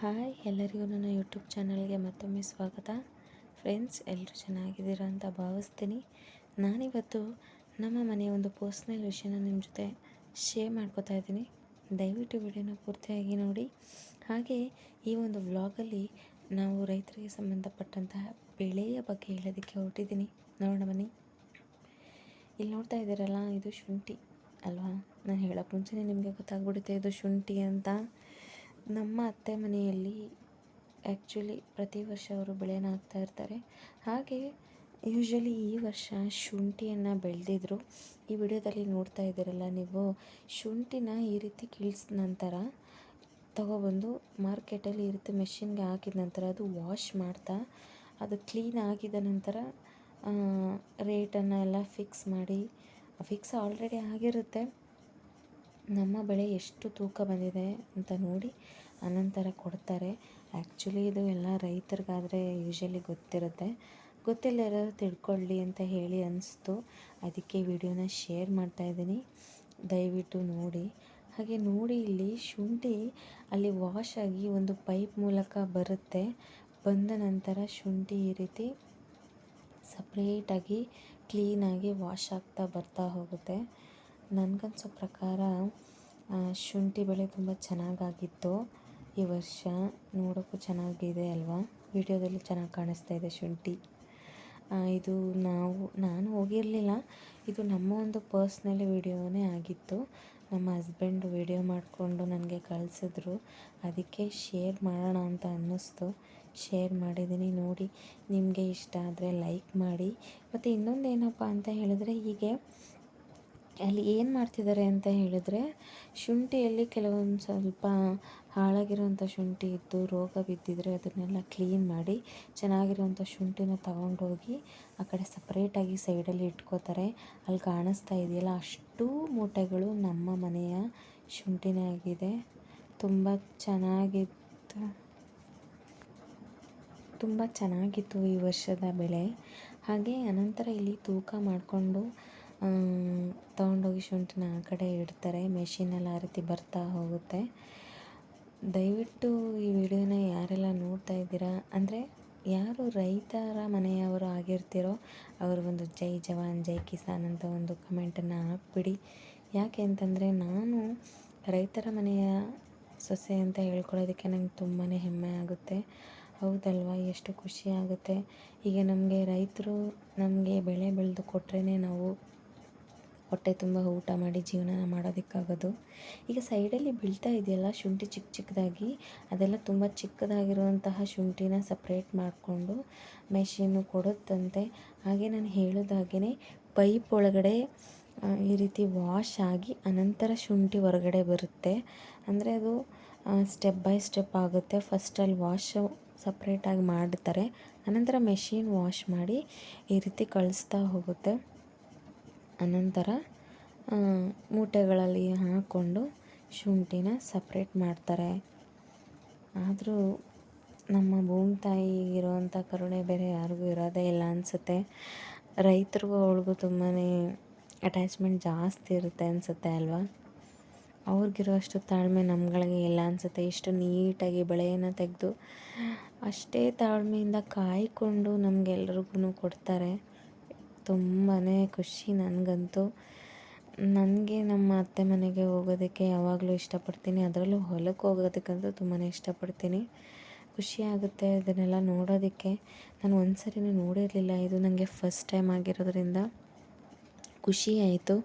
Hi, ಎಲ್ಲರಿಗೂ ನನ್ನ YouTube ಚಾನಲ್ಗೆ ಮತ್ತೊಮ್ಮೆ ಸ್ವಾಗತ. ಫ್ರೆಂಡ್ಸ್, ಎಲ್ಲರೂ ಚೆನ್ನಾಗಿದ್ದೀರಾ ಅಂತ ಭಾವಿಸ್ತೀನಿ. ನಾನಿವತ್ತು ನಮ್ಮ ಮನೆಯ ಒಂದು ಪರ್ಸ್ನಲ್ ವಿಷಯನ ನಿಮ್ಮ ಜೊತೆ ಶೇರ್ ಮಾಡ್ಕೋತಾ ಇದ್ದೀನಿ. ದಯವಿಟ್ಟು ವಿಡಿಯೋನ ಪೂರ್ತಿಯಾಗಿ ನೋಡಿ. ಹಾಗೆ ಈ ಒಂದು ವ್ಲಾಗಲ್ಲಿ ನಾವು ರೈತರಿಗೆ ಸಂಬಂಧಪಟ್ಟಂತಹ ಬೆಳೆಯ ಬಗ್ಗೆ ಹೇಳೋದಕ್ಕೆ ಹೊರಟಿದ್ದೀನಿ. ನೋಡೋಣ ಬನ್ನಿ. ಇಲ್ಲಿ ನೋಡ್ತಾ ಇದ್ದೀರಲ್ಲ, ಇದು ಶುಂಠಿ, ಅಲ್ವಾ? ನಾನು ಹೇಳೋಕ್ಕೆ ಮುಂಚೆನೇ ನಿಮಗೆ ಗೊತ್ತಾಗ್ಬಿಡುತ್ತೆ, ಇದು ಶುಂಠಿ ಅಂತ. ನಮ್ಮ ಅತ್ತೆ ಮನೆಯಲ್ಲಿ ಆ್ಯಕ್ಚುಲಿ ಪ್ರತಿ ವರ್ಷ ಅವರು ಬೆಳೆನ ಹಾಕ್ತಾ ಇರ್ತಾರೆ. ಹಾಗೆ ಯೂಶ್ವಲಿ ಈ ವರ್ಷ ಶುಂಠಿಯನ್ನು ಬೆಳೆದಿದ್ರು. ಈ ವಿಡಿಯೋದಲ್ಲಿ ನೋಡ್ತಾ ಇದ್ದೀರಲ್ಲ ನೀವು, ಶುಂಠಿನ ಈ ರೀತಿ ಕಿಳ್ಸಿದ ನಂತರ ತಗೊಬಂದು ಮಾರ್ಕೆಟಲ್ಲಿ ಈ ರೀತಿ ಮೆಷಿನ್ಗೆ ಹಾಕಿದ ನಂತರ ಅದು ವಾಶ್ ಮಾಡ್ತಾ, ಅದು ಕ್ಲೀನ್ ಆಗಿದ ನಂತರ ರೇಟನ್ನು ಎಲ್ಲ ಫಿಕ್ಸ್ ಮಾಡಿ ಫಿಕ್ಸ್ ಆಲ್ರೆಡಿ ಆಗಿರುತ್ತೆ. ನಮ್ಮ ಬೆಳೆ ಎಷ್ಟು ತೂಕ ಬಂದಿದೆ ಅಂತ ನೋಡಿ ಅನಂತರ ಕೊಡ್ತಾರೆ. ಆ್ಯಕ್ಚುಲಿ ಇದು ಎಲ್ಲ ರೈತರಿಗಾದರೆ ಯೂಶಲಿ ಗೊತ್ತಿರುತ್ತೆ. ಗೊತ್ತಿಲ್ಲ ಯಾರು ತಿಳ್ಕೊಳ್ಳಿ ಅಂತ ಹೇಳಿ ಅನ್ನಿಸ್ತು ಅದಕ್ಕೆ ವಿಡಿಯೋನ ಶೇರ್ ಮಾಡ್ತಾಯಿದ್ದೀನಿ ದಯವಿಟ್ಟು ನೋಡಿ. ಹಾಗೆ ನೋಡಿ ಇಲ್ಲಿ ಶುಂಠಿ ಅಲ್ಲಿ ವಾಶ್ ಆಗಿ ಒಂದು ಪೈಪ್ ಮೂಲಕ ಬರುತ್ತೆ. ಬಂದ ನಂತರ ಶುಂಠಿ ಈ ರೀತಿ ಸಪ್ರೇಟಾಗಿ ಕ್ಲೀನಾಗಿ ವಾಶ್ ಆಗ್ತಾ ಬರ್ತಾ ಹೋಗುತ್ತೆ. ನನಗನ್ಸೋ ಪ್ರಕಾರ ಶುಂಠಿ ಬೆಳೆ ತುಂಬ ಚೆನ್ನಾಗಾಗಿತ್ತು. ಈ ವರ್ಷ ನೋಡೋಕ್ಕೂ ಚೆನ್ನಾಗಿದೆ ಅಲ್ವಾ? ವಿಡಿಯೋದಲ್ಲಿ ಚೆನ್ನಾಗಿ ಕಾಣಿಸ್ತಾ ಇದೆ ಶುಂಠಿ. ಇದು ನಾವು, ನಾನು ಹೋಗಿರಲಿಲ್ಲ. ಇದು ನಮ್ಮ ಒಂದು ಪರ್ಸ್ನಲಿ ವಿಡಿಯೋನೇ ಆಗಿತ್ತು. ನಮ್ಮ ಹಸ್ಬೆಂಡ್ ವಿಡಿಯೋ ಮಾಡಿಕೊಂಡು ನನಗೆ ಕಳಿಸಿದ್ರು. ಅದಕ್ಕೆ ಶೇರ್ ಮಾಡೋಣ ಅಂತ ಅನ್ನಿಸ್ತು. ಶೇರ್ ಮಾಡಿದ್ದೀನಿ ನೋಡಿ ನಿಮಗೆ ಇಷ್ಟ ಆದರೆ ಲೈಕ್ ಮಾಡಿ. ಮತ್ತು ಇನ್ನೊಂದು ಏನಪ್ಪ ಅಂತ ಹೇಳಿದ್ರೆ, ಹೀಗೆ ಅಲ್ಲಿ ಏನು ಮಾಡ್ತಿದ್ದಾರೆ ಅಂತ ಹೇಳಿದ್ರೆ, ಶುಂಠಿಯಲ್ಲಿ ಕೆಲವೊಂದು ಸ್ವಲ್ಪ ಹಾಳಾಗಿರೋಂಥ ಶುಂಠಿ ಇದ್ದು ರೋಗ ಬಿದ್ದಿದ್ರೆ ಅದನ್ನೆಲ್ಲ ಕ್ಲೀನ್ ಮಾಡಿ ಚೆನ್ನಾಗಿರೋಂಥ ಶುಂಠಿನ ತಗೊಂಡೋಗಿ ಆ ಕಡೆ ಸಪ್ರೇಟಾಗಿ ಸೈಡಲ್ಲಿ ಇಟ್ಕೋತಾರೆ. ಅಲ್ಲಿ ಕಾಣಿಸ್ತಾ ಇದೆಯಲ್ಲ, ಅಷ್ಟೂ ಮೂಟೆಗಳು ನಮ್ಮ ಮನೆಯ ಶುಂಠಿನೇ ಆಗಿದೆ. ತುಂಬ ಚೆನ್ನಾಗಿತ್ತು. ತುಂಬ ಚೆನ್ನಾಗಿತ್ತು ಈ ವರ್ಷದ ಬೆಳೆ. ಹಾಗೆ ಅನಂತರ ಇಲ್ಲಿ ತೂಕ ಮಾಡಿಕೊಂಡು ತೊಗೊಂಡೋಗಿ ಶುಂಠಿನ ಆ ಕಡೆ ಇಡ್ತಾರೆ. ಮೆಷಿನಲ್ಲಿ ಆ ರೀತಿ ಬರ್ತಾ ಹೋಗುತ್ತೆ. ದಯವಿಟ್ಟು ಈ ವಿಡಿಯೋನ ಯಾರೆಲ್ಲ ನೋಡ್ತಾ ಇದ್ದೀರಾ? ಅಂದರೆ ಯಾರು ರೈತರ ಮನೆಯವರು ಆಗಿರ್ತೀರೋ ಅವರು ಒಂದು ಜೈ ಜವಾನ್, ಜೈ ಕಿಸಾನ್ ಅಂತ ಒಂದು ಕಮೆಂಟನ್ನು ಹಾಕ್ಬಿಡಿ. ಯಾಕೆ ಅಂತಂದರೆ ನಾನು ರೈತರ ಮನೆಯ ಸೊಸೆ ಅಂತ ಹೇಳ್ಕೊಳ್ಳೋದಕ್ಕೆ ನಂಗೆ ತುಂಬಾ ಹೆಮ್ಮೆ ಆಗುತ್ತೆ. ಹೌದಲ್ವಾ? ಎಷ್ಟು ಖುಷಿ ಆಗುತ್ತೆ. ಈಗ ನಮಗೆ ರೈತರು ನಮಗೆ ಬೆಳೆ ಬೆಳೆದು ಕೊಟ್ರೇ ನಾವು ಹೊಟ್ಟೆ ತುಂಬ ಊಟ ಮಾಡಿ ಜೀವನನ ಮಾಡೋದಕ್ಕಾಗೋದು. ಈಗ ಸೈಡಲ್ಲಿ ಬೀಳ್ತಾ ಇದೆಯಲ್ಲ ಶುಂಠಿ ಚಿಕ್ಕ ಚಿಕ್ಕದಾಗಿ ಅದೆಲ್ಲ ತುಂಬ ಚಿಕ್ಕದಾಗಿರುವಂತಹ ಶುಂಠಿನ ಸಪ್ರೇಟ್ ಮಾಡಿಕೊಂಡು ಮೆಷಿನ್ನು ಕೊಡುತ್ತಂತೆ. ಹಾಗೆ ನಾನು ಹೇಳೋದಾಗೇ ಪೈಪ್ ಒಳಗಡೆ ಈ ರೀತಿ ವಾಶ್ ಆಗಿ ಅನಂತರ ಶುಂಠಿ ಹೊರಗಡೆ ಬರುತ್ತೆ. ಅಂದರೆ ಅದು ಸ್ಟೆಪ್ ಬೈ ಸ್ಟೆಪ್ ಆಗುತ್ತೆ. ಫಸ್ಟಲ್ಲಿ ವಾಶ್ ಸಪ್ರೇಟಾಗಿ ಮಾಡ್ತಾರೆ ಅನಂತರ ಮೆಷಿನ್ ವಾಶ್ ಮಾಡಿ ಈ ರೀತಿ ಕಳಿಸ್ತಾ ಹೋಗುತ್ತೆ. ಅನಂತರ ಮೂಟೆಗಳಲ್ಲಿ ಹಾಕ್ಕೊಂಡು ಶುಂಠಿನ ಸಪ್ರೇಟ್ ಮಾಡ್ತಾರೆ. ಆದರೂ ನಮ್ಮ ಭೂಮಿ ತಾಯಿಗಿರುವಂಥ ಕರುಣೆ ಬೇರೆ ಯಾರಿಗೂ ಇರೋದೇ ಇಲ್ಲ ಅನಿಸುತ್ತೆ. ರೈತರಿಗೂ ಅವಳಿಗೂ ತುಂಬಾ ಅಟ್ಯಾಚ್ಮೆಂಟ್ ಜಾಸ್ತಿ ಇರುತ್ತೆ ಅನಿಸುತ್ತೆ ಅಲ್ವಾ? ಅವ್ರಿಗಿರೋಷ್ಟು ತಾಳ್ಮೆ ನಮ್ಗಳಿಗೆ ಇಲ್ಲ ಅನಿಸುತ್ತೆ. ಇಷ್ಟು ನೀಟಾಗಿ ಬೆಳೆಯನ್ನು ತೆಗೆದು ಅಷ್ಟೇ ತಾಳ್ಮೆಯಿಂದ ಕಾಯ್ಕೊಂಡು ನಮಗೆಲ್ರಿಗೂ ಕೊಡ್ತಾರೆ. ತುಂಬಾ ಖುಷಿ ನನಗಂತೂ. ನನಗೆ ನಮ್ಮ ಅತ್ತೆ ಮನೆಗೆ ಹೋಗೋದಕ್ಕೆ ಯಾವಾಗಲೂ ಇಷ್ಟಪಡ್ತೀನಿ. ಅದರಲ್ಲೂ ಹೊಲಕ್ಕೆ ಹೋಗೋದಕ್ಕಂತೂ ತುಂಬಾ ಇಷ್ಟಪಡ್ತೀನಿ. ಖುಷಿ ಆಗುತ್ತೆ ಅದನ್ನೆಲ್ಲ ನೋಡೋದಕ್ಕೆ. ನಾನು ಒಂದು ಸರಿನೂ ನೋಡಿರಲಿಲ್ಲ. ಇದು ನನಗೆ ಫಸ್ಟ್ ಟೈಮ್ ಆಗಿರೋದ್ರಿಂದ ಖುಷಿ ಆಯಿತು.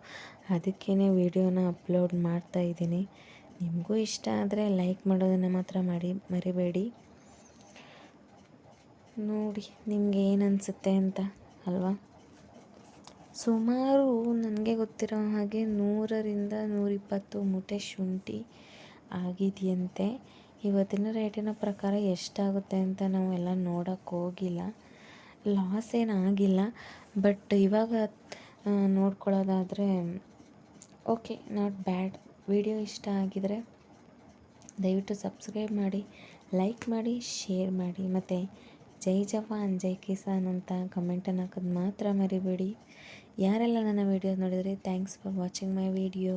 ಅದಕ್ಕೇ ವಿಡಿಯೋನ ಅಪ್ಲೋಡ್ ಮಾಡ್ತಾ ಇದ್ದೀನಿ. ನಿಮಗೂ ಇಷ್ಟ ಆದರೆ ಲೈಕ್ ಮಾಡೋದನ್ನು ಮಾತ್ರ ಮಾಡಿ, ಮರಿಬೇಡಿ. ನೋಡಿ, ನಿಮಗೆ ಏನು ಅನಿಸುತ್ತೆ ಅಂತ, ಅಲ್ವಾ? ಸುಮಾರು ನನಗೆ ಗೊತ್ತಿರೋ ಹಾಗೆ ನೂರರಿಂದ ನೂರಿಪ್ಪತ್ತು ಮೂಟೆ ಶುಂಠಿ ಆಗಿದೆಯಂತೆ. ಇವತ್ತಿನ ರೇಟಿನ ಪ್ರಕಾರ ಎಷ್ಟಾಗುತ್ತೆ ಅಂತ ನಾವೆಲ್ಲ ನೋಡೋಕ್ಕೆ ಹೋಗಿಲ್ಲ. ಲಾಸ್ ಏನಾಗಿಲ್ಲ ಬಟ್ ಇವಾಗ ನೋಡ್ಕೊಳ್ಳೋದಾದರೆ, ಓಕೆ, ನಾಟ್ ಬ್ಯಾಡ್. ವಿಡಿಯೋ ಇಷ್ಟ ಆಗಿದರೆ ದಯವಿಟ್ಟು ಸಬ್ಸ್ಕ್ರೈಬ್ ಮಾಡಿ, ಲೈಕ್ ಮಾಡಿ, ಶೇರ್ ಮಾಡಿ. ಮತ್ತು ಜೈ ಜವಾನ್, ಜೈ ಕಿಸಾನ್ ಅಂತ ಕಮೆಂಟನ್ನು ಹಾಕೋದು ಮಾತ್ರ ಮರಿಬೇಡಿ. ಯಾರೆಲ್ಲ ನನ್ನ ವೀಡಿಯೋ ನೋಡಿದರೆ? Thanks for watching my video